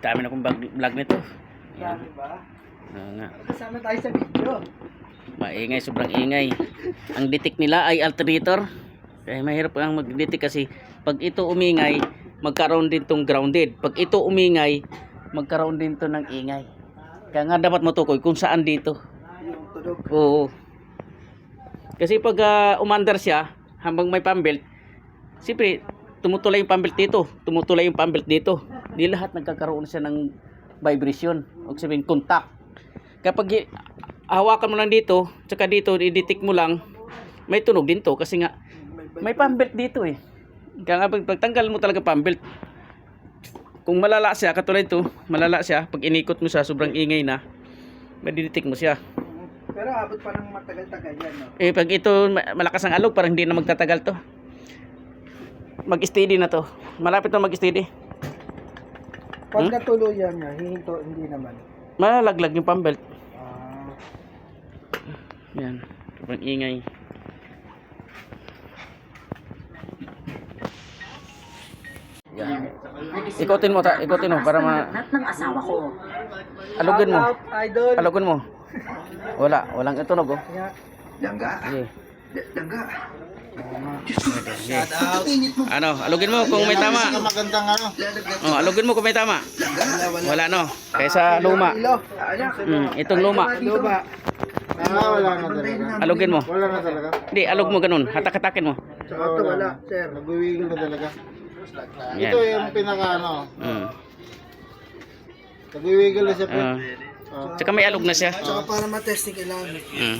Dami na kong vlog, nito. Yan. Dami ba? Oo nga. Kasama tayo sa video. Maingay, sobrang ingay. Ang detect nila ay alternator. Kaya mahirap ang mag-detect kasi pag ito umingay, magkaroon din tong grounded. Pag ito umingay, magkaroon din to ng ingay. Kaya nga dapat matukoy kung saan dito. Yung tunog. Oo. Kasi pag ah, umandar siya, habang may pambelt, siyempre, tumutulay yung pambelt dito. Tumutulay yung pambelt dito. Di lahat nagkakaroon siya ng vibration. O sabihin, contact. Kapag hawakan mo lang dito, tsaka dito, i-detect mo lang, may tunog din to. Kasi nga, may pambelt dito eh. Kaya nga, pag pagtanggal mo talaga pambelt, kung malala siya, katulad ito, malala siya, pag inikot mo siya, sobrang ingay na, madidetect mo siya. Pero abot pa ng matagal-tagal yan, no? Eh, pag ito ma- malakas ang alog, parang hindi na magtatagal to. Mag-steady na to. Malapit na mag-steady. Pag Hmm? natuluyan niya, hihinto, hindi naman. Malalaglag yung pambelt. Ah, Yan. Sobrang ingay. Yan. Ikutin mo ta, ikutin mo para ma ng asawa ko. alugin mo. idol. Alugin mo. Wala, walang tunog oh. Kaya, Sige. Shout out. Ano, alugin mo kung may tama. Magandang ano. Oh, alugin mo kung may tama. Wala no. Kaysa luma. Hmm, itong luma. Luma. Ah, wala na talaga. Alugin mo. Wala na talaga. Hindi, alog mo ganun. Hatak-hatakin mo. Ito wala, sir. Nagwiwigil na talaga. Ito yung pinaka ano. Mm. Nagwiwigil na siya. Ah. tsaka may alog na siya. Tsaka para matesting kailangan. Mm.